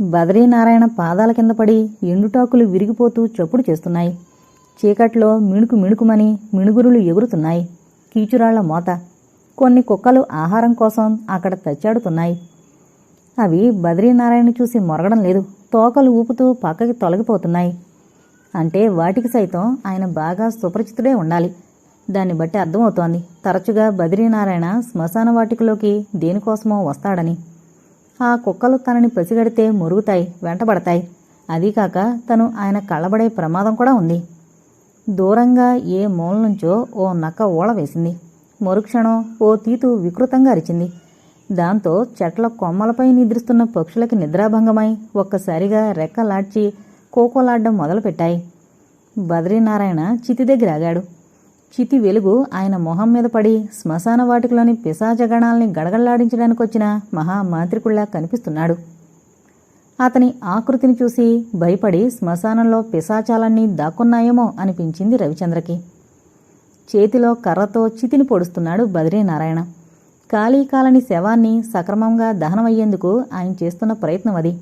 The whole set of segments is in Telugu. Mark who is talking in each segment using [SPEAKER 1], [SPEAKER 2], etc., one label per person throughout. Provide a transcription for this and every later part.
[SPEAKER 1] బదరీనారాయణ పాదాల కింద పడి ఎండుటాకులు విరిగిపోతూ చప్పుడు చేస్తున్నాయి. చీకట్లో మిణుకు మిణుకుమని మిణుగురులు ఎగురుతున్నాయి. కీచురాళ్ళ మోత. కొన్ని కుక్కలు ఆహారం కోసం అక్కడ తచ్చాడుతున్నాయి. అవి బద్రీనారాయణ చూసి మొరగడం లేదు. తోకలు ఊపుతూ పక్కకి తొలగిపోతున్నాయి. అంటే వాటికి సైతం ఆయన బాగా సుపరిచితుడే ఉండాలి. దాన్ని బట్టి అర్థమవుతోంది. తరచుగా బద్రీనారాయణ శ్మశాన వాటికలోకి దేనికోసమో వస్తాడని. ఆ కుక్కలు తనని పసిగడితే మురుగుతాయి వెంటబడతాయి. అదీకాక తను ఆయన కళ్ళబడే ప్రమాదం కూడా ఉంది. దూరంగా ఏ మూల నుంచో ఓ నక్క ఊళ వేసింది. మరుక్షణం ఓ తీతు వికృతంగా అరిచింది. దాంతో చెట్ల కొమ్మలపై నిద్రిస్తున్న పక్షులకి నిద్రాభంగమై ఒక్కసారిగా రెక్కలాడ్చి కోకోలాడ్డం మొదలుపెట్టాయి. బద్రీనారాయణ చితి దగ్గర ఆగాడు చితి వెలుగు ఆయన మొహం మీద పడి శ్మశాన వాటికలోని పిశాచగణాల్ని గడగడలాడించడానికి వచ్చిన మహామాంత్రికుళ్ళా కనిపిస్తున్నాడు. అతని ఆకృతిని చూసి భయపడి శ్మశానంలో పిశాచాలన్నీ దాక్కున్నాయేమో అనిపించింది రవిచంద్రకి. చేతిలో కర్రతో చితిని పొడుస్తున్నాడు బద్రీనారాయణ. కాళీకాలని శవాన్ని సక్రమంగా దహనమయ్యేందుకు ఆయన చేస్తున్న ప్రయత్నం అది.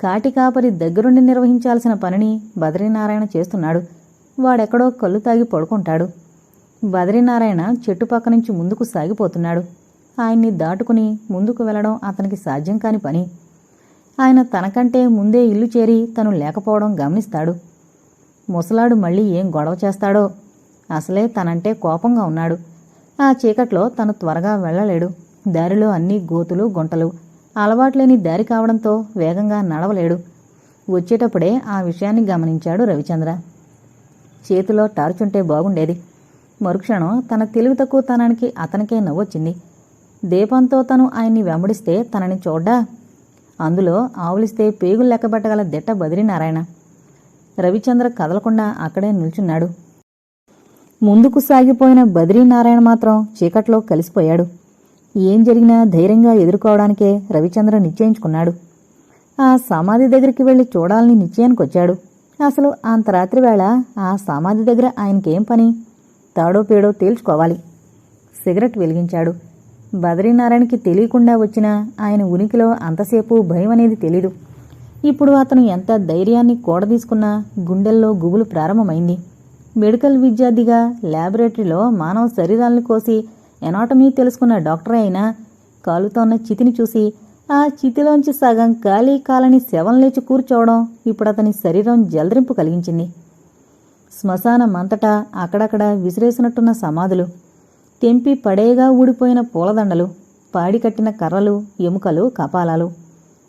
[SPEAKER 1] కాటికాపరి దగ్గరుండి నిర్వహించాల్సిన పనిని బద్రీనారాయణ చేస్తున్నాడు. వాడెక్కడో కళ్ళు తాగి పడుకుంటాడు. బద్రీనారాయణ చెట్టు పక్క నుంచి ముందుకు సాగిపోతున్నాడు. ఆయన్ని దాటుకుని ముందుకు వెళ్ళడం అతనికి సాధ్యం కాని పని. ఆయన తనకంటే ముందే ఇల్లు చేరి తను లేకపోవడం గమనిస్తాడు. ముసలాడు మళ్ళీ ఏం గొడవ చేస్తాడో? అసలే తనంటే కోపంగా ఉన్నాడు. ఆ చీకట్లో తను త్వరగా వెళ్ళలేడు. దారిలో అన్ని గోతులు గుంటలు అలవాట్లేని దారి కావడంతో వేగంగా నడవలేడు. వచ్చేటప్పుడే ఆ విషయాన్ని గమనించాడు రవిచంద్ర. చేతిలో టార్చుంటే బాగుండేది. మరుక్షణం తన తెలివి తక్కువతనానికి అతనికే నవ్వొచ్చింది. దీపంతో తను ఆయన్ని వెంబడిస్తే తనని చూడ్డా? అందులో ఆవులిస్తే పేగులు లెక్కబెట్టగల దిట్ట బదిరినారాయణ రవిచంద్ర కదలకుండా అక్కడే నిల్చున్నాడు. ముందుకు సాగిపోయిన బద్రీనారాయణ మాత్రం చీకట్లో కలిసిపోయాడు. ఏం జరిగినా ధైర్యంగా ఎదుర్కోవడానికే రవిచంద్ర నిశ్చయించుకున్నాడు. ఆ సమాధి దగ్గరికి వెళ్ళి చూడాలని నిశ్చయానికొచ్చాడు. అసలు అంత రాత్రి వేళ ఆ సమాధి దగ్గర ఆయనకేం పని? తాడో పేడో తేల్చుకోవాలి. సిగరెట్ వెలిగించాడు. బద్రీనారాయణకి తెలియకుండా వచ్చిన ఆయన ఉనికిలో అంతసేపు భయం అనేది తెలీదు. ఇప్పుడు అతను ఎంత ధైర్యాన్ని కూడదీసుకున్నా గుండెల్లో గుబులు ప్రారంభమైంది. మెడికల్ విద్యార్థిగా ల్యాబొరేటరీలో మానవ శరీరాలను కోసి ఎనాటమీ తెలుసుకున్న డాక్టర్ అయినా కాలుతోన్న చితిని చూసి ఆ చితిలోంచి సగం ఖాళీ కాలని శవం లేచి కూర్చోవడం ఇప్పుడు అతని శరీరం జలరింపు కలిగించింది. శ్మశానమంతటా అక్కడక్కడ విసిరేసినట్టున్న సమాధులు తెంపి పడేగా ఊడిపోయిన పూలదండలు పాడికట్టిన కర్రలు ఎముకలు కపాలాలు.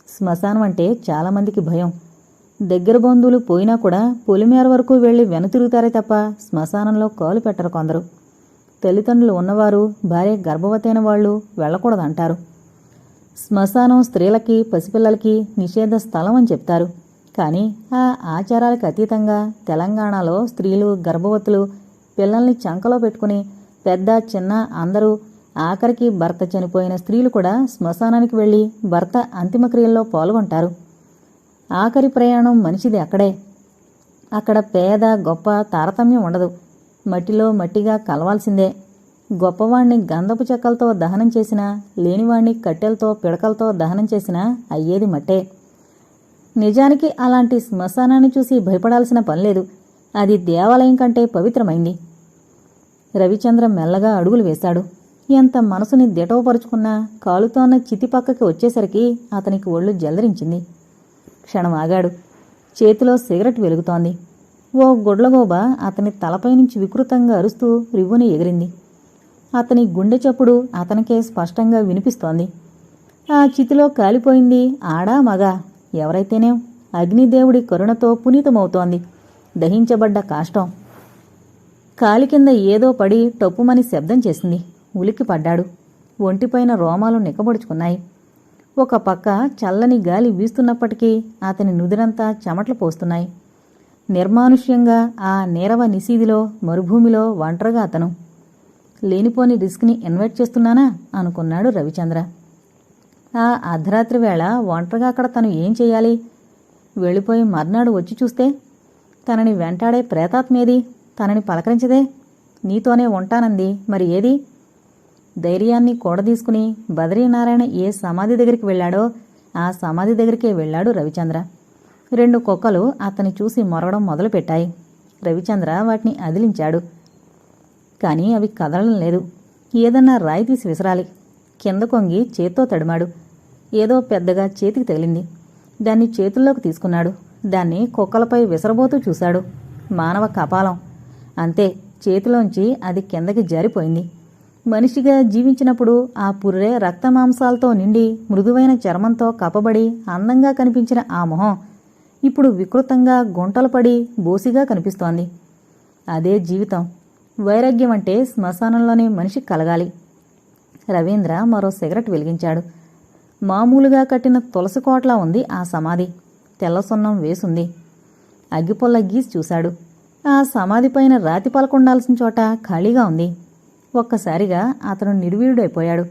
[SPEAKER 1] శ్మశానం అంటే చాలామందికి భయం. దగ్గర బంధువులు పోయినా కూడా పొలిమేర వరకు వెళ్ళి వెనుతిరుగుతారే తప్ప శ్మశానంలో కాలు పెట్టరు కొందరు. తల్లిదండ్రులు ఉన్నవారు భార్య గర్భవతైన వాళ్ళు వెళ్ళకూడదంటారు. శ్మశానం స్త్రీలకి పసిపిల్లలకి నిషేధ స్థలం అని చెప్తారు. కానీ ఆ ఆచారాలకు అతీతంగా తెలంగాణలో స్త్రీలు గర్భవతులు పిల్లల్ని చంకలో పెట్టుకుని పెద్ద చిన్న అందరూ ఆఖరికి భర్త చనిపోయిన స్త్రీలు కూడా శ్మశానానికి వెళ్ళి భర్త అంతిమక్రియల్లో పాల్గొంటారు. ఆఖరి ప్రయాణం మనిషిది అక్కడే. అక్కడ పేద గొప్ప తారతమ్యం ఉండదు. మట్టిలో మట్టిగా కలవాల్సిందే. గొప్పవాణ్ణి గంధపు చెక్కలతో దహనం చేసినా లేనివాణ్ణి కట్టెలతో పిడకలతో దహనం చేసినా అయ్యేది మట్టే. నిజానికి అలాంటి శ్మశానాన్ని చూసి భయపడాల్సిన పనిలేదు. అది దేవాలయం కంటే పవిత్రమైంది. రవిచంద్ర మెల్లగా అడుగులు వేశాడు. ఎంత మనసుని దిటవపరుచుకున్నా కాలుతోన్న చితి పక్కకి వచ్చేసరికి అతనికి ఒళ్ళు జలరించింది క్షణం ఆగాడు. చేతిలో సిగరెట్ వెలుగుతోంది. ఓ గుడ్లగోబ అతని తలపై నుంచి వికృతంగా అరుస్తూ రివ్వుని ఎగిరింది. అతని గుండె చప్పుడు అతనికే స్పష్టంగా వినిపిస్తోంది. ఆ చితిలో కాలిపోయింది ఆడా మగ. ఎవరైతేనేం అగ్నిదేవుడి కరుణతో పునీతమవుతోంది. దహించబడ్డ కాష్టం. కాలి కింద ఏదో పడి టొప్పుమని శబ్దం చేసింది. ఉలిక్కి పడ్డాడు. ఒంటిపైన రోమాలు నిక్కబడుచుకున్నాయి. ఒక పక్క చల్లని గాలి వీస్తున్నప్పటికీ అతని నుదిరంతా చెమటలు పోస్తున్నాయి. నిర్మానుష్యంగా ఆ నీరవ నిశీదిలో మరుభూమిలో ఒంటరిగా అతను లేనిపోని రిస్క్ని ఇన్వైట్ చేస్తున్నానా? అనుకున్నాడు రవిచంద్ర. ఆ అర్ధరాత్రి వేళ ఒంటరిగా అక్కడ తను ఏం చేయాలి? వెళ్ళిపోయి మర్నాడు వచ్చి చూస్తే తనని వెంటాడే ప్రేతాత్మేది తనని పలకరించదే? నీతోనే ఉంటానంది మరి ఏది? ధైర్యాన్ని కూడదీసుకుని బద్రీనారాయణ ఏ సమాధి దగ్గరికి వెళ్ళాడో ఆ సమాధి దగ్గరికే వెళ్ళాడు రవిచంద్ర. రెండు కుక్కలు అతన్ని చూసి మొరగడం మొదలుపెట్టాయి. రవిచంద్ర వాటిని అదిలించాడు. కానీ అవి కదలడం లేదు. ఏదన్నా రాయి తీసి విసరాలి. కింద కొంగి చేత్తో తడిమాడు. ఏదో పెద్దగా చేతికి తగిలింది. దాన్ని చేతుల్లోకి తీసుకున్నాడు. దాన్ని కుక్కలపై విసరబోతూ చూశాడు. మానవ కపాలం. అంతే చేతిలోంచి అది కిందకి జారిపోయింది. మనిషిగా జీవించినప్పుడు ఆ పుర్రె రక్తమాంసాలతో నిండి మృదువైన చర్మంతో కప్పబడి అందంగా కనిపించిన ఆ మొహం ఇప్పుడు వికృతంగా గుంటలు పడి బోసిగా కనిపిస్తోంది. అదే జీవితం. వైరాగ్యం అంటే శ్మశానంలోనే మనిషి కలగాలి. రవీంద్ర మరో సిగరెట్ వెలిగించాడు. మామూలుగా కట్టిన తులసి కోట్లా ఉంది ఆ సమాధి. తెల్ల సున్నం వేసుంది. అగ్గిపొల్ల గీసి చూశాడు. ఆ సమాధిపైన రాతి పలకుండాల్సిన చోట ఖాళీగా ఉంది. ఒక్కసారిగా అతను నిర్వీర్యుడైపోయాడు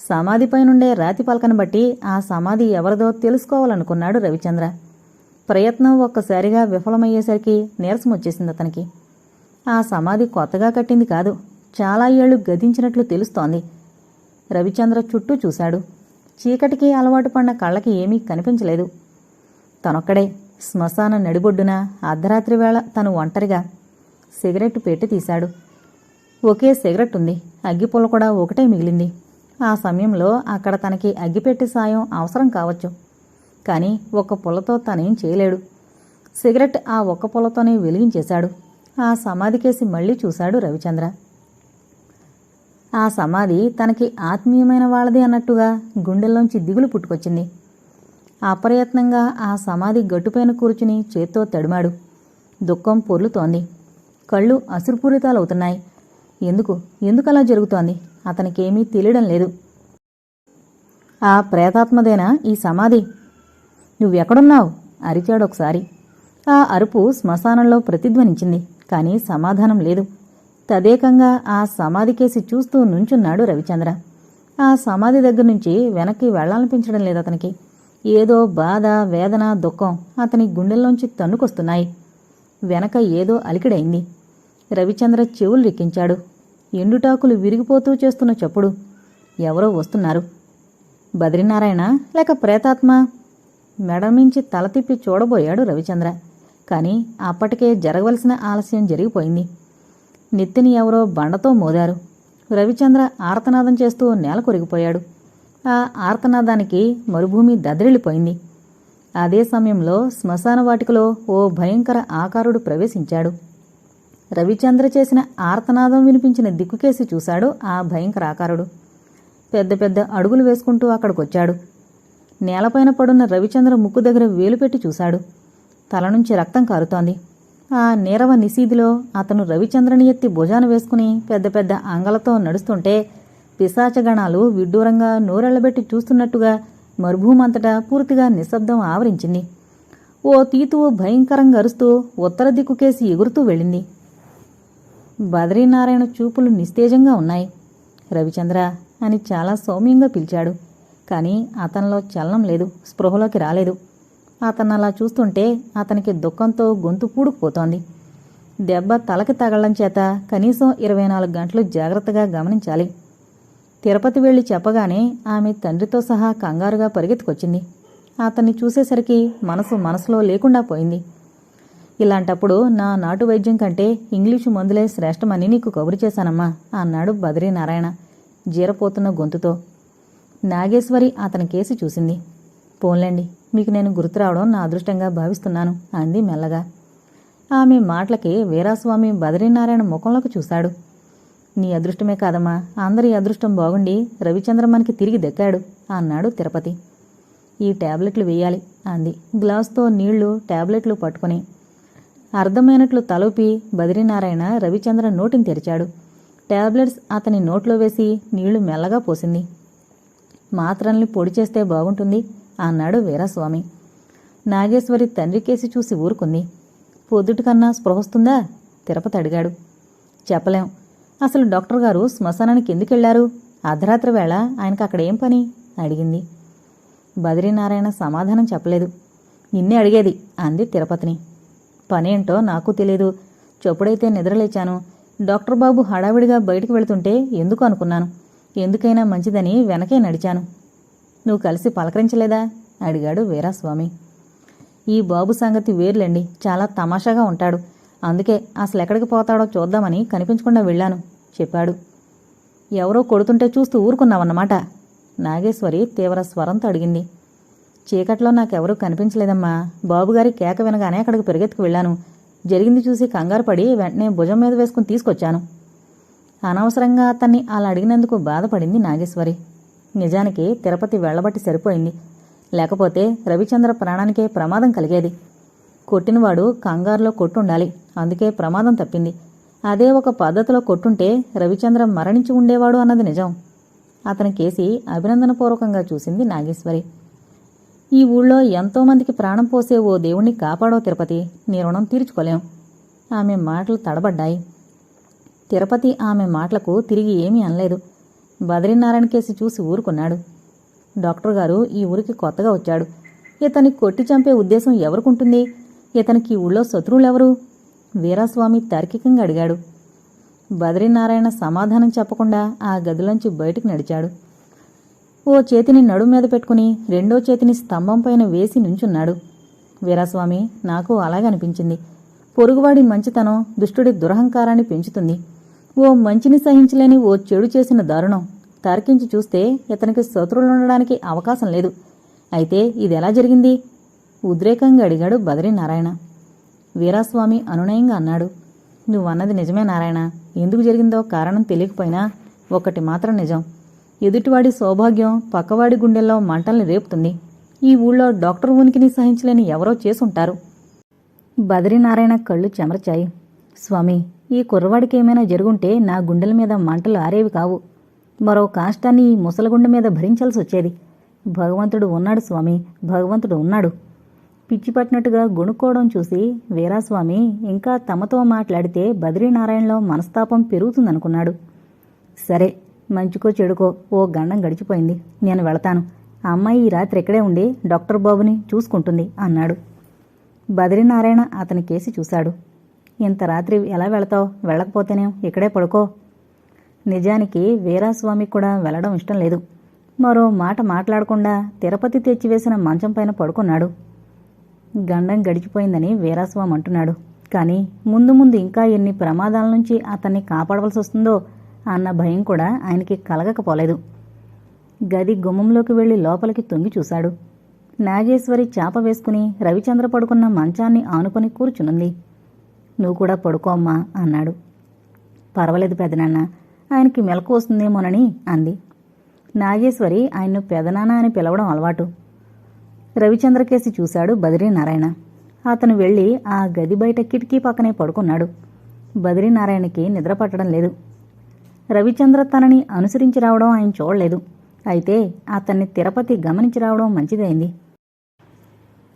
[SPEAKER 1] సమాధిపైనుండే రాతి పలకను బట్టి ఆ సమాధి ఎవరిదో తెలుసుకోవాలనుకున్నాడు రవిచంద్ర. ప్రయత్నం ఒక్కసారిగా విఫలమయ్యేసరికి నీరసం వచ్చేసింది అతనికి. ఆ సమాధి కొత్తగా కట్టింది కాదు. చాలా ఏళ్ళు గతించినట్లు తెలుస్తోంది. రవిచంద్ర చుట్టూ చూశాడు. చీకటికి అలవాటు పడిన కళ్ళకి ఏమీ కనిపించలేదు. తనొక్కడే శ్మశాన నడిబొడ్డున అర్ధరాత్రి వేళ తను ఒంటరిగా సిగరెట్ పెట్టి తీశాడు. ఒకే సిగరెట్ ఉంది. అగ్గిపుల్ల కూడా ఒకటే మిగిలింది. ఆ సమయంలో అక్కడ తనకి అగ్గిపెట్టి సాయం అవసరం కావచ్చు. కానీ ఒక్క పుల్లతో తనేం చేయలేడు. సిగరెట్ ఆ ఒక్క పుల్లతోనే వెలిగించేశాడు. ఆ సమాధికేసి మళ్ళీ చూశాడు రవిచంద్ర. ఆ సమాధి తనకి ఆత్మీయమైన వాళ్ళది అన్నట్టుగా గుండెల్లోంచి దిగులు పుట్టుకొచ్చింది. అప్రయత్నంగా ఆ సమాధి గట్టుపైన కూర్చుని చేత్తో తడిమాడు. దుఃఖం పొర్లుతోంది. కళ్ళు అసురుపూరితాలవుతున్నాయి. ఎందుకు? ఎందుకలా జరుగుతోంది? అతనికేమీ తెలియడం లేదు. ఆ ప్రేతాత్మదేనా ఈ సమాధి? నువ్వెక్కడున్నావు? అరిచాడు ఒకసారి ఆ అరుపు శ్మశానంలో ప్రతిధ్వనించింది. కానీ సమాధానం లేదు. తదేకంగా ఆ సమాధికేసి చూస్తూ నుంచున్నాడు రవిచంద్ర. ఆ సమాధి దగ్గర నుంచి వెనక్కి వెళ్ళాలనిపించడం లేదు అతనికి. ఏదో బాధ వేదన దుఃఖం అతని గుండెల్లోంచి తన్నుకొస్తున్నాయి. వెనక ఏదో అలికిడైంది. రవిచంద్ర చెవులు రిక్కించాడు. ఎండుటాకులు విరిగిపోతూ చేస్తున్న చప్పుడు. ఎవరో వస్తున్నారు. బద్రీనారాయణ లేక ప్రేతాత్మ? మెడమించి తల తిప్పి చూడబోయాడు రవిచంద్ర. కానీ అప్పటికే జరగవలసిన ఆలస్యం జరిగిపోయింది. నెత్తిని ఎవరో బండతో మోదారు. రవిచంద్ర ఆర్తనాదం చేస్తూ నేల కొరిగిపోయాడు. ఆ ఆర్తనాదానికి మరుభూమి దద్దరిల్లిపోయింది. అదే సమయంలో శ్మశాన వాటికలో ఓ భయంకర ఆకారుడు ప్రవేశించాడు. రవిచంద్ర చేసిన ఆర్తనాదం వినిపించిన దిక్కుకేసి చూశాడు ఆ భయంకర ఆకారుడు. పెద్ద పెద్ద అడుగులు వేసుకుంటూ అక్కడికొచ్చాడు. నేలపైన పడున్న రవిచంద్ర ముక్కు దగ్గర వేలు పెట్టి చూశాడు. తల నుంచి రక్తం కారుతోంది. ఆ నీరవ నిశీదిలో అతను రవిచంద్రని ఎత్తి భుజాన వేసుకుని పెద్ద పెద్ద అంగలతో నడుస్తుంటే పిశాచగణాలు విడ్డూరంగా నోరెళ్ళబెట్టి చూస్తున్నట్టుగా మరుభూమంతటా పూర్తిగా నిశ్శబ్దం ఆవరించింది. ఓ తీతువు భయంకరంగా అరుస్తూ ఉత్తర దిక్కుకేసి ఎగురుతూ వెళ్ళింది. బద్రీనారాయణ చూపులు నిస్తేజంగా ఉన్నాయి. రవిచంద్ర అని చాలా సౌమ్యంగా పిలిచాడు. కానీ అతనిలో చలనం లేదు. స్పృహలోకి రాలేదు. అతను అలా చూస్తుంటే అతనికి దుఃఖంతో గొంతు పూడుకుపోతోంది. దెబ్బ తలకి తగలడం చేత కనీసం ఇరవై నాలుగు గంటలు జాగ్రత్తగా గమనించాలి. తిరుపతి వెళ్ళి చెప్పగానే ఆమె తండ్రితో సహా కంగారుగా పరిగెత్తుకొచ్చింది. అతన్ని చూసేసరికి మనసు మనసులో లేకుండా పోయింది. ఇలాంటప్పుడు నా నాటు వైద్యం కంటే ఇంగ్లీషు మందులే శ్రేష్టమని నీకు కబురు చేశానమ్మా అన్నాడు బద్రీనారాయణ జీరపోతున్న గొంతుతో. నాగేశ్వరి అతని కేసి చూసింది. పోన్లేండి మీకు నేను గుర్తురావడం నా అదృష్టంగా భావిస్తున్నాను అంది మెల్లగా. ఆమె మాటలకి వీరాస్వామి బదరీనారాయణ ముఖంలోకి చూశాడు. నీ అదృష్టమే కాదమ్మా అందరి అదృష్టం బాగుండి రవిచంద్ర మనకి తిరిగి దక్కాడు అన్నాడు తిరుపతి. ఈ టాబ్లెట్లు వేయాలి అంది. గ్లాస్తో నీళ్ళు ట్యాబ్లెట్లు పట్టుకుని. అర్థమైనట్లు తలూపి బదరీనారాయణ రవిచంద్ర నోటిని తెరిచాడు. ట్యాబ్లెట్స్ అతని నోట్లో వేసి నీళ్ళు మెల్లగా పోసింది. మాత్రల్ని పొడి చేస్తే బాగుంటుంది అన్నాడు వీరస్వామి. నాగేశ్వరి తండ్రి కేసి చూసి ఊరుకుంది. పొద్దుటికన్నా స్పృహొస్తుందా తిరుపతి అడిగాడు. చెప్పలేం. అసలు డాక్టర్ గారు శ్మశానానికి ఎందుకెళ్ళారు అర్ధరాత్రి వేళ ఆయనకు అక్కడ ఏం పని? అడిగింది. బద్రీనారాయణ సమాధానం చెప్పలేదు. నిన్నే అడిగేది అంది తిరుపతిని. పనేంటో నాకు తెలియదు చెప్పుడైతే నిద్రలేచాను. డాక్టర్ బాబు హడావిడిగా బయటికి వెళుతుంటే ఎందుకు అనుకున్నాను? ఎందుకైనా మంచిదని వెనకే నడిచాను. నువ్వు కలిసి పలకరించలేదా? అడిగాడు వీరాస్వామి. ఈ బాబు సంగతి వేర్లేండి. చాలా తమాషాగా ఉంటాడు. అందుకే అసలు ఎక్కడికి పోతాడో చూద్దామని కనిపించకుండా వెళ్ళాను చెప్పాడు. ఎవరో కొడుతుంటే చూస్తూ ఊరుకున్నావన్నమాట? నాగేశ్వరి తీవ్ర స్వరంతో అడిగింది. చీకట్లో నాకెవరూ కనిపించలేదమ్మా. బాబుగారి కేక వినగానే అక్కడికి పెరిగెత్తుకు వెళ్ళాను. జరిగింది చూసి కంగారు పడి వెంటనే భుజం మీద వేసుకుని తీసుకొచ్చాను. అనవసరంగా అతన్ని అలా అడిగినందుకు బాధపడింది నాగేశ్వరి. నిజానికి తిరుపతి వెళ్ళబట్టి సరిపోయింది. లేకపోతే రవిచంద్ర ప్రాణానికే ప్రమాదం కలిగేది. కొట్టినవాడు కంగారులో కొట్టుండాలి. అందుకే ప్రమాదం తప్పింది. అదే ఒక పద్ధతిలో కొట్టుంటే రవిచంద్ర మరణించి ఉండేవాడు అన్నది నిజం. అతని కేసి అభినందనపూర్వకంగా చూసింది నాగేశ్వరి. ఈ ఊళ్ళో ఎంతోమందికి ప్రాణం పోసే ఓ దేవుణ్ణి కాపాడో తిరుపతి నీ రుణం తీర్చుకోలేం. ఆమె మాటలు తడబడ్డాయి. తిరుపతి ఆమె మాటలకు తిరిగి ఏమీ అనలేదు. బద్రీనారాయణ కేసి చూసి ఊరుకున్నాడు. డాక్టర్ గారు ఈ ఊరికి కొత్తగా వచ్చాడు. ఇతని కొట్టి చంపే ఉద్దేశం ఎవరికుంటుంది? ఇతనికి ఈ ఊళ్ళో శత్రువులెవరు? వీరాస్వామి తార్కికంగా అడిగాడు. బద్రీనారాయణ సమాధానం చెప్పకుండా ఆ గదిలోంచి బయటకు నడిచాడు. ఓ చేతిని నడుం మీద పెట్టుకుని రెండో చేతిని స్తంభం పైన వేసి నుంచున్నాడు. వీరాస్వామి నాకు అలాగే అనిపించింది. పొరుగువాడి మంచితనం దుష్టుడి దురహంకారాన్ని పెంచుతుంది. ఓ మంచిని సహించలేని ఓ చెడు చేసిన దారుణం. తర్కించి చూస్తే ఇతనికి శత్రువులుండడానికి అవకాశం లేదు. అయితే ఇది ఎలా జరిగింది? ఉద్రేకంగా అడిగాడు బదరీనారాయణ వీరాస్వామి అనునయంగా అన్నాడు నువ్వన్నది నిజమే నారాయణ. ఎందుకు జరిగిందో కారణం తెలియకపోయినా ఒకటి మాత్రం నిజం. ఎదుటివాడి సౌభాగ్యం పక్కవాడి గుండెల్లో మంటల్ని రేపుతుంది. ఈ ఊళ్ళో డాక్టర్ ఉనికిని సహించలేని ఎవరో చేసుంటారు. బదరీనారాయణ కళ్ళు చెమర్చాయి. స్వామి ఈ కుర్రవాడికి ఏమైనా జరుగుంటే నా గుండెల మీద మంటలు ఆరేవి కావు. మరో కాష్టాన్ని ఈ మీద భరించాల్సి వచ్చేది. భగవంతుడు ఉన్నాడు స్వామి భగవంతుడు ఉన్నాడు. పిచ్చి పట్టినట్టుగా గొణుక్కోవడం చూసి వీరాస్వామి ఇంకా తమతో మాట్లాడితే బద్రీనారాయణలో మనస్తాపం పెరుగుతుందనుకున్నాడు. సరే మంచికో చెడుకో ఓ గండం గడిచిపోయింది. నేను వెళతాను. అమ్మాయి ఈ రాత్రి ఇక్కడే ఉండి డాక్టర్ బాబుని చూసుకుంటుంది అన్నాడు. బద్రీనారాయణ అతని కేసి చూశాడు. ఇంత రాత్రి ఎలా వెళతావు? వెళ్ళకపోతేనే ఇక్కడే పడుకో నిజానికి వీరాస్వామి కూడా వెళ్ళడం ఇష్టం లేదు. మరో మాట మాట్లాడకుండా తిరుపతి తెచ్చివేసిన మంచం పైన పడుకున్నాడు. గండం గడిచిపోయిందని వీరాస్వామి అంటున్నాడు. కానీ ముందు ముందు ఇంకా ఎన్ని ప్రమాదాల నుంచి అతన్ని కాపాడవలసి వస్తుందో అన్న భయం కూడా ఆయనకి కలగకపోలేదు. గది గుమ్మంలోకి వెళ్ళి లోపలికి తొంగి చూశాడు. నాగేశ్వరి చాప వేసుకుని రవిచంద్ర పడుకున్న మంచాన్ని ఆనుకొని కూర్చునుంది. నువ్వు కూడా పడుకో అమ్మా అన్నాడు. పర్వాలేదు పెదనాన్న. ఆయనకి మెలకు వస్తుందేమోనని అంది. నాగేశ్వరి ఆయన్ను పెదనాన్న అని పిలవడం అలవాటు. రవిచంద్రకేసి చూశాడు బద్రీనారాయణ. అతను వెళ్ళి ఆ గది బయట కిటికీ పక్కనే పడుకున్నాడు. బద్రీనారాయణకి నిద్ర పట్టడం లేదు. రవిచంద్ర తనని అనుసరించి రావడం ఆయన చూడలేదు. అయితే అతన్ని తిరుపతి గమనించి రావడం మంచిదైంది.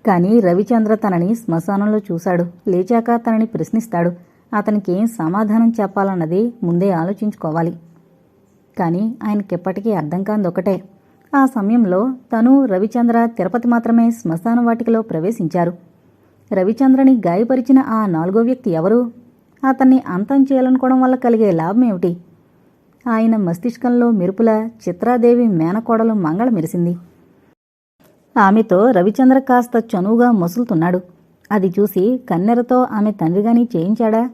[SPEAKER 1] కానీ రవిచంద్ర తనని శ్మశానంలో చూశాడు. లేచాక తనని ప్రశ్నిస్తాడు. అతనికి ఏం సమాధానం చెప్పాలన్నది ముందే ఆలోచించుకోవాలి. కానీ ఆయనకిప్పటికీ అర్థం కాంది ఒకటే ఆ సమయంలో తను రవిచంద్ర తిరుపతి మాత్రమే శ్మశాన వాటికలో ప్రవేశించారు. రవిచంద్రని గాయపరిచిన ఆ నాలుగో వ్యక్తి ఎవరు? అతన్ని అంతం చేయాలనుకోవడం వల్ల కలిగే లాభం ఏమిటి ఆయన మస్తిష్కంలో మెరుపుల చిత్రాదేవి మేనకోడలు మంగళ మెరిసింది. ఆమెతో రవిచంద్ర కాస్త చనువుగా మసులుతున్నాడు. అది చూసి కన్నెరతో ఆమె తండ్రిగాని చేయించాడా?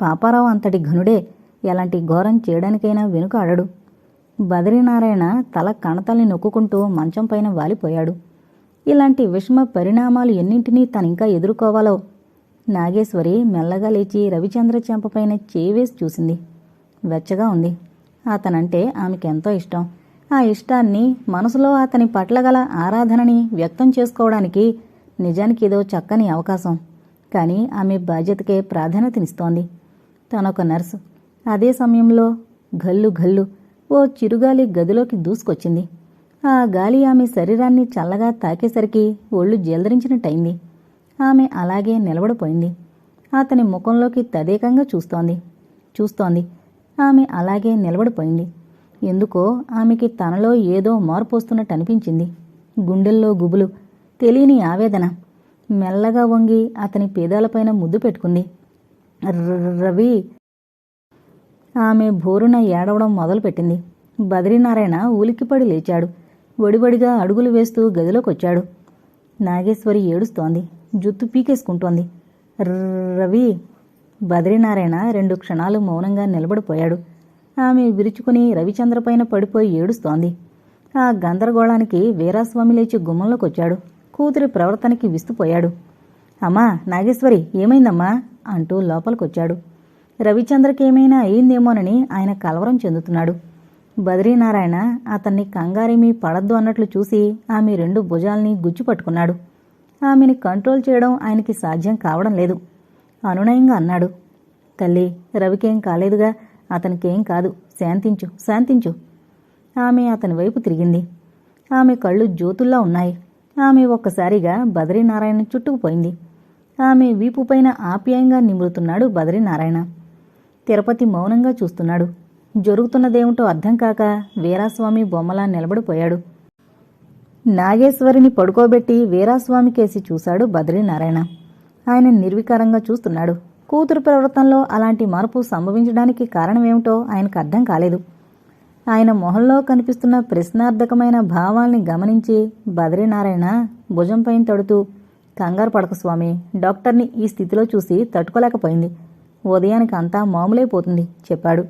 [SPEAKER 1] పాపారావు అంతటి ఘనుడే. ఎలాంటి ఘోరం చేయడానికైనా వెనుక అడడు బదరీనారాయణ తల కణతల్ని నొక్కుంటూ మంచం పైన వాలిపోయాడు. ఇలాంటి విషమ పరిణామాలు ఎన్నింటినీ తనింకా ఎదుర్కోవాలో? నాగేశ్వరి మెల్లగా లేచి రవిచంద్ర చెంపపైన చేవేసి చూసింది. వెచ్చగా ఉంది. అతనంటే ఆమెకెంతో ఇష్టం. ఆ ఇష్టాన్ని మనసులో అతని పట్ల గల ఆరాధనని వ్యక్తం చేసుకోవడానికి నిజానికి ఏదో చక్కని అవకాశం. కానీ ఆమె బాధ్యతకే ప్రాధాన్యతనిస్తోంది. తనొక నర్సు. అదే సమయంలో గల్లు గల్లు ఓ చిరుగాలి గదిలోకి దూసుకొచ్చింది. ఆ గాలి ఆమె శరీరాన్ని చల్లగా తాకేసరికి ఒళ్ళు జలదరించినట్టయింది. ఆమె అలాగే నిలబడిపోయింది. అతని ముఖంలోకి తదేకంగా చూస్తోంది. చూస్తోంది. ఆమె అలాగే నిలబడిపోయింది. ఎందుకో ఆమెకి తనలో ఏదో మార్పు వస్తున్నట్టు అనిపించింది. గుండెల్లో గుబులు తెలియని ఆవేదన. మెల్లగా వంగి అతని పేదాలపైన ముద్దు పెట్టుకుంది. రవి. ఆమె భోరున ఏడవడం మొదలుపెట్టింది. బద్రీనారాయణ ఉలిక్కిపడి లేచాడు. వడివడిగా అడుగులు వేస్తూ గదిలోకొచ్చాడు. నాగేశ్వరి ఏడుస్తోంది. జుత్తు పీకేసుకుంటోంది. రవి. బద్రీనారాయణ రెండు క్షణాలు మౌనంగా నిలబడిపోయాడు. ఆమె విరుచుకుని రవిచంద్రపైన పడిపోయి ఏడుస్తోంది. ఆ గందరగోళానికి వీరాస్వామి లేచి గుమ్మంలోకొచ్చాడు. కూతురి ప్రవర్తనకి విస్తుపోయాడు. అమ్మా నాగేశ్వరి ఏమైందమ్మా? అంటూ లోపలికొచ్చాడు. రవిచంద్రకేమైనా అయిందేమోనని ఆయన కలవరం చెందుతున్నాడు. బద్రీనారాయణ అతన్ని కంగారేమీ పడద్దు అన్నట్లు చూసి ఆమె రెండు భుజాల్ని గుచ్చిపట్టుకున్నాడు ఆమెని కంట్రోల్ చేయడం ఆయనకి సాధ్యం కావడం లేదు. అనునయంగా అన్నాడు. తల్లి రవికేం కాలేదుగా? అతనికేం కాదు. శాంతించు శాంతించు. ఆమె అతని వైపు తిరిగింది. ఆమె కళ్ళు జ్యోతుల్లా ఉన్నాయి. ఆమె ఒక్కసారిగా బద్రీనారాయణ చుట్టుకుపోయింది. ఆమె వీపుపైన ఆప్యాయంగా నిమురుతున్నాడు బద్రీనారాయణ. తిరుపతి మౌనంగా చూస్తున్నాడు. జరుగుతున్నదేమిటో అర్థం కాక వీరాస్వామి బొమ్మలా నిలబడిపోయాడు. నాగేశ్వరిని పడుకోబెట్టి వీరాస్వామి కేసి చూశాడు బద్రీనారాయణ. ఆయన నిర్వికారంగా చూస్తున్నాడు. కూతురు ప్రవర్తనలో అలాంటి మార్పు సంభవించడానికి కారణమేమిటో ఆయనకు అర్థం కాలేదు. ఆయన మొహంలో కనిపిస్తున్న ప్రశ్నార్థకమైన భావాల్ని గమనించి బద్రీనారాయణ భుజంపైన తడుతూ కంగారు పడక స్వామి. డాక్టర్ని ఈ స్థితిలో చూసి తట్టుకోలేకపోయింది. ఉదయానికి అంతా మామూలైపోతుంది చెప్పాడు.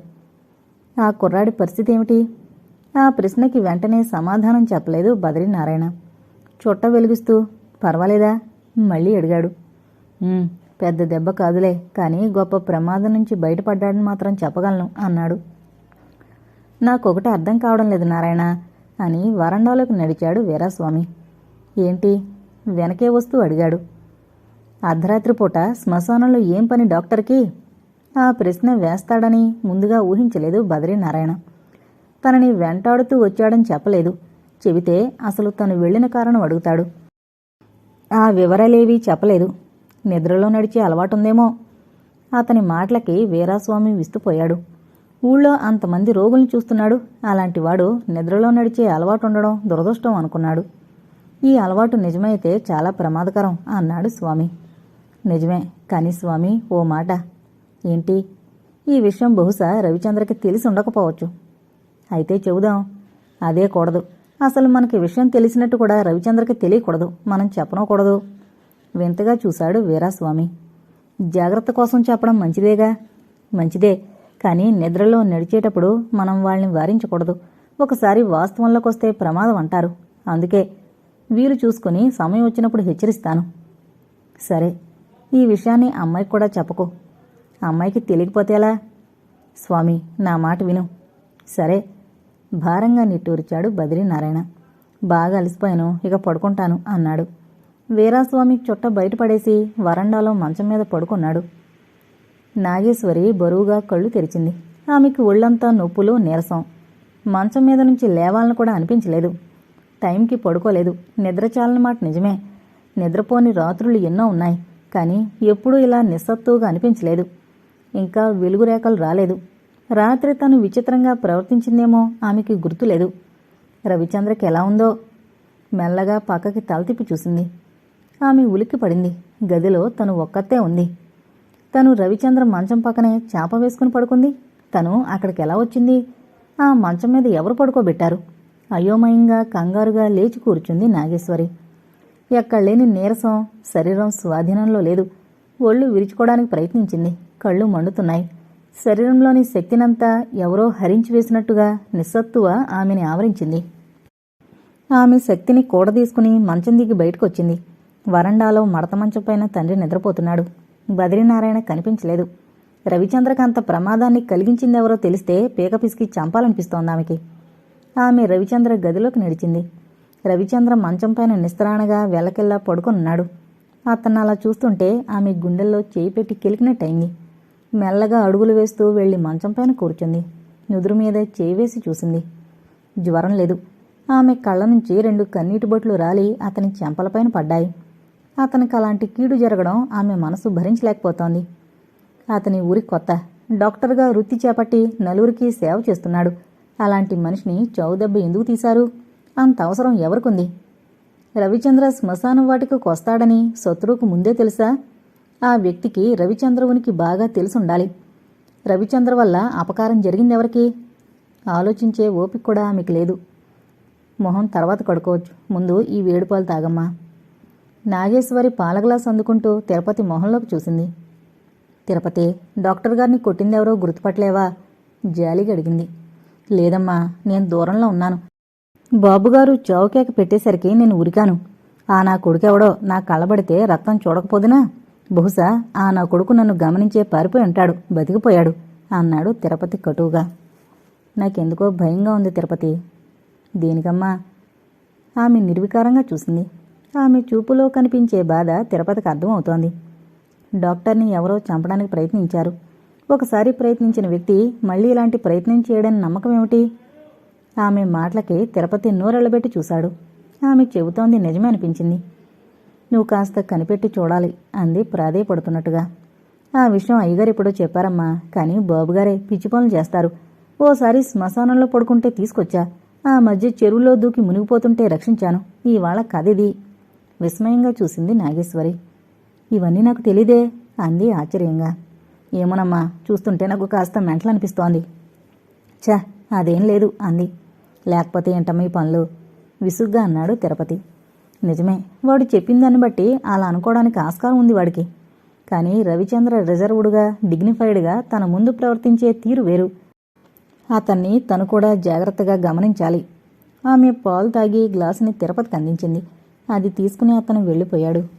[SPEAKER 1] ఆ కుర్రాడి పరిస్థితి ఏమిటి? ఆ ప్రశ్నకి వెంటనే సమాధానం చెప్పలేదు బద్రీనారాయణ. చుట్ట వెలిగిస్తూ పర్వాలేదా? మళ్ళీ అడిగాడు. పెద్ద దెబ్బ కాదులే కానీ గొప్ప ప్రమాదం నుంచి బయటపడ్డాడని మాత్రం చెప్పగలను అన్నాడు. నాకొకటి అర్థం కావడం లేదు నారాయణ అని వరండాలోకి నడిచాడు వీరాస్వామి. ఏంటి? వెనకే వస్తూ అడిగాడు. అర్ధరాత్రి పూట శ్మశానంలో ఏం పని డాక్టర్కి? ఆ ప్రశ్న వేస్తాడని ముందుగా ఊహించలేదు బద్రీనారాయణ. తనని వెంటాడుతూ వచ్చాడని చెప్పలేదు. చెబితే అసలు తను వెళ్ళిన కారణం అడుగుతాడు. ఆ వివరాలేవీ చెప్పలేదు. నిద్రలో నడిచే అలవాటుందేమో. అతని మాటలకి వీరాస్వామి విస్తుపోయాడు. ఊళ్ళో అంతమంది రోగుల్ని చూస్తున్నాడు. అలాంటి వాడు నిద్రలో నడిచే అలవాటు ఉండడం దురదృష్టం అనుకున్నాడు. ఈ అలవాటు నిజమైతే చాలా ప్రమాదకరం అన్నాడు స్వామి. నిజమే కానీ స్వామి ఓ మాట. ఏంటి? ఈ విషయం బహుశా రవిచంద్రకి తెలిసి ఉండకపోవచ్చు. అయితే చెబుదాం. అదే కూడదు. అసలు మనకి విషయం తెలిసినట్టు కూడా రవిచంద్రకి తెలియకూడదు. మనం చెప్పనకూడదు. వింతగా చూశాడు వీరాస్వామి. జాగ్రత్త కోసం చెప్పడం మంచిదేగా? మంచిదే. కానీ నిద్రలో నడిచేటప్పుడు మనం వాళ్ళని వారించకూడదు. ఒకసారి వాస్తవంలోకి వస్తే ప్రమాదం అంటారు. అందుకే వీలు చూసుకుని సమయం వచ్చినప్పుడు హెచ్చరిస్తాను. సరే ఈ విషయాన్ని అమ్మాయికి కూడా చెప్పకు. అమ్మాయికి తెలియకపోతే ఎలా? స్వామి నా మాట విను. సరే భారంగా నిట్టూర్చాడు బద్రీనారాయణ. బాగా అలసిపోయాను ఇక పడుకుంటాను అన్నాడు. వీరాస్వామి చుట్ట బయటపడేసి వరండాలో మంచం మీద పడుకున్నాడు. నాగేశ్వరి బరువుగా కళ్ళు తెరిచింది. ఆమెకి ఒళ్ళంతా నొప్పులు నీరసం. మంచం మీద నుంచి లేవాలని కూడా అనిపించలేదు. టైంకి పడుకోలేదు. నిద్రచాలని మాట నిజమే. నిద్రపోని రాత్రులు ఎన్నో ఉన్నాయి కానీ ఎప్పుడూ ఇలా నిస్సత్తుగా అనిపించలేదు. ఇంకా వెలుగు రేఖలు రాలేదు. రాత్రి తను విచిత్రంగా ప్రవర్తించిందేమో ఆమెకి గుర్తులేదు. రవిచంద్రకి ఎలా ఉందో? మెల్లగా పక్కకి తల తిప్పి చూసింది. ఆమె ఉలిక్కి పడింది. గదిలో తను ఒక్కతే ఉంది. తను రవిచంద్ర మంచం పక్కనే చేప వేసుకుని పడుకుంది. తను అక్కడికి ఎలా వచ్చింది? ఆ మంచం మీద ఎవరు పడుకోబెట్టారు? అయోమయంగా కంగారుగా లేచి కూర్చుంది నాగేశ్వరి. ఎక్కడలేని నీరసం శరీరం స్వాధీనంలో లేదు. ఒళ్ళు విరుచుకోవడానికి ప్రయత్నించింది. కళ్ళు మండుతున్నాయి. శరీరంలోని శక్తినంతా ఎవరో హరించి వేసినట్టుగా నిస్సత్తువ ఆమెని ఆవరించింది. ఆమె శక్తిని కూడదీసుకుని మంచం దిగి బయటకొచ్చింది. వరండాలో మడత మంచం పైన తండ్రి నిద్రపోతున్నాడు. బద్రీనారాయణ కనిపించలేదు. రవిచంద్రకి అంత ప్రమాదాన్ని కలిగించిందెవరో తెలిస్తే పీక పిసికి చంపాలనిపిస్తోంది ఆమెకి ఆమె రవిచంద్ర గదిలోకి నడిచింది. రవిచంద్ర మంచం పైన నిస్త్రాణగా వెలకెల్లా పడుకున్నాడు. అతను అలా చూస్తుంటే ఆమె గుండెల్లో చేయి పెట్టి కెలికినట్టయింది. మెల్లగా అడుగులు వేస్తూ వెళ్ళి మంచం పైన కూర్చుంది. నుదురు మీద చేయి వేసి చూసింది. జ్వరం లేదు. ఆమె కళ్ళ నుంచి రెండు కన్నీటి బొట్లు రాలి అతని చెంపలపైన పడ్డాయి. అతనికి అలాంటి కీడు జరగడం ఆమె మనసు భరించలేకపోతోంది. అతని ఊరి కొత్త డాక్టర్గా వృత్తి చేపట్టి నలుగురికి సేవ చేస్తున్నాడు. అలాంటి మనిషిని చౌదెబ్బ ఎందుకు తీశారు? అంత అవసరం ఎవరికుంది? రవిచంద్ర శ్మశానం వాటికి వస్తాడని శత్రువుకు ముందే తెలుసా? ఆ వ్యక్తికి రవిచంద్ర ఉనికి బాగా తెలుసుండాలి. రవిచంద్ర వల్ల అపకారం జరిగిందెవరికి? ఆలోచించే ఓపిక కూడా ఆమెకు లేదు. మొహం తర్వాత కడుకోవచ్చు ముందు ఈ వేడిపాలు తాగమ్మా. నాగేశ్వరి పాల గ్లాస్ అందుకుంటూ తిరుపతి మొహంలోకి చూసింది. తిరుపతి డాక్టర్ గారిని కొట్టిందెవరో గుర్తుపట్టలేవా? జాలిగా అడిగింది. లేదమ్మా నేను దూరంలో ఉన్నాను. బాబుగారు చౌకేక పెట్టేసరికి నేను ఉరికాను. ఆ నా కొడుకెవడో నా కళ్ళబడితే రక్తం చూడకపోదునా? బహుశా ఆ నా కొడుకు నన్ను గమనించే పారిపోయి ఉంటాడు బతికిపోయాడు అన్నాడు తిరుపతి కటువుగా. నాకెందుకో భయంగా ఉంది తిరుపతి. దేనికమ్మా? ఆమె నిర్వికారంగా చూసింది. ఆమె చూపులో కనిపించే బాధ తిరుపతికి అర్థమవుతోంది. డాక్టర్ని ఎవరో చంపడానికి ప్రయత్నించారు. ఒకసారి ప్రయత్నించిన వ్యక్తి మళ్ళీ ఇలాంటి ప్రయత్నం చేయడని నమ్మకం ఏమిటి? ఆమె మాటలకి తిరుపతి నోరెళ్ళబెట్టి చూశాడు. ఆమె చెబుతోంది నిజమే అనిపించింది. నువ్వు కాస్త కనిపెట్టి చూడాలి అంది ప్రాధేయపడుతున్నట్టుగా. ఆ విషయం అయ్యగారు ఎప్పుడో చెప్పారమ్మా కానీ బాబుగారే పిచ్చి పనులు చేస్తారు. ఓసారి శ్మశానంలో పడుకుంటే తీసుకొచ్చా. ఆ మధ్య చెరువులో దూకి మునిగిపోతుంటే రక్షించాను. ఇవాళ కదిది విస్మయంగా చూసింది నాగేశ్వరి. ఇవన్నీ నాకు తెలీదే అంది ఆశ్చర్యంగా. ఏమోనమ్మా చూస్తుంటే నాకు కాస్త మెంటలు అనిపిస్తోంది ఛ అదేం లేదు అంది. లేకపోతే ఏంటమ్మా ఈ పనులు? విసుగ్గా అన్నాడు తిరుపతి. నిజమే వాడు చెప్పిన దాన్ని బట్టి అలా అనుకోవడానికి ఆస్కారం ఉంది వాడికి. కానీ రవిచంద్ర రిజర్వ్డ్గా డిగ్నిఫైడ్గా తన ముందు ప్రవర్తించే తీరు వేరు. అతన్ని తను కూడా జాగ్రత్తగా గమనించాలి. ఆమె పాలు తాగి గ్లాసుని తిరుపతికి అందించింది. అది తీసుకుని అతను వెళ్ళిపోయాడు.